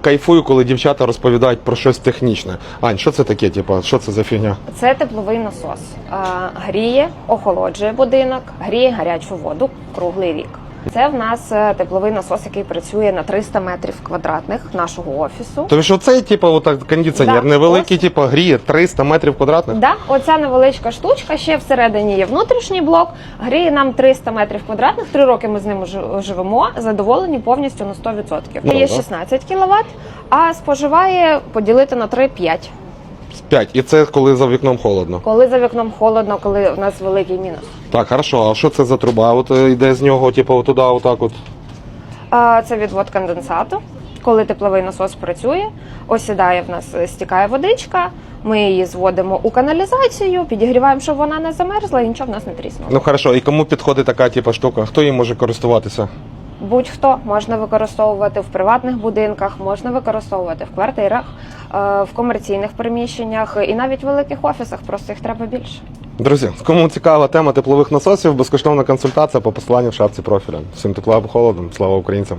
Кайфую, коли дівчата розповідають про щось технічне. Ань, що це таке? Типа, що це за фігня? Це тепловий насос. Гріє, охолоджує будинок, гріє гарячу воду круглий рік. Це в нас е, тепловий насос, який працює на 300 метрів квадратних нашого офісу. Тобто, що цей, типа, отак кондиціонер Да, невеликий, ось. типа, гріє 300 метрів квадратних. Да, оця невеличка штучка. Ще всередині є внутрішній блок. Гріє нам 300 метрів квадратних. Три роки ми з ним живемо. Задоволені повністю на 100%. Ну, є да. 16 кВт, а споживає поділити на 3-5. 5. І це коли за вікном холодно. Коли за вікном холодно, коли у нас великий мінус. Так, хорошо, а що це за труба? От е, йде з нього, типу, отуди, отак от. А, Це відвод конденсату. Коли тепловий насос працює, осідає в нас, е, стікає водичка. Ми її зводимо у каналізацію, підігріваємо, щоб вона не замерзла і нічого в нас не тріснуло. Ну хорошо, і кому підходить така типа штука? Хто їм може користуватися? Будь-хто можна використовувати в приватних будинках, можна використовувати в квартирах, е, в комерційних приміщеннях і навіть в великих офісах. Просто їх треба більше. Друзі, кому цікава тема теплових насосів, безкоштовна консультація по посиланню в шапці профіля. Всім тепла або холодом. Слава українцям!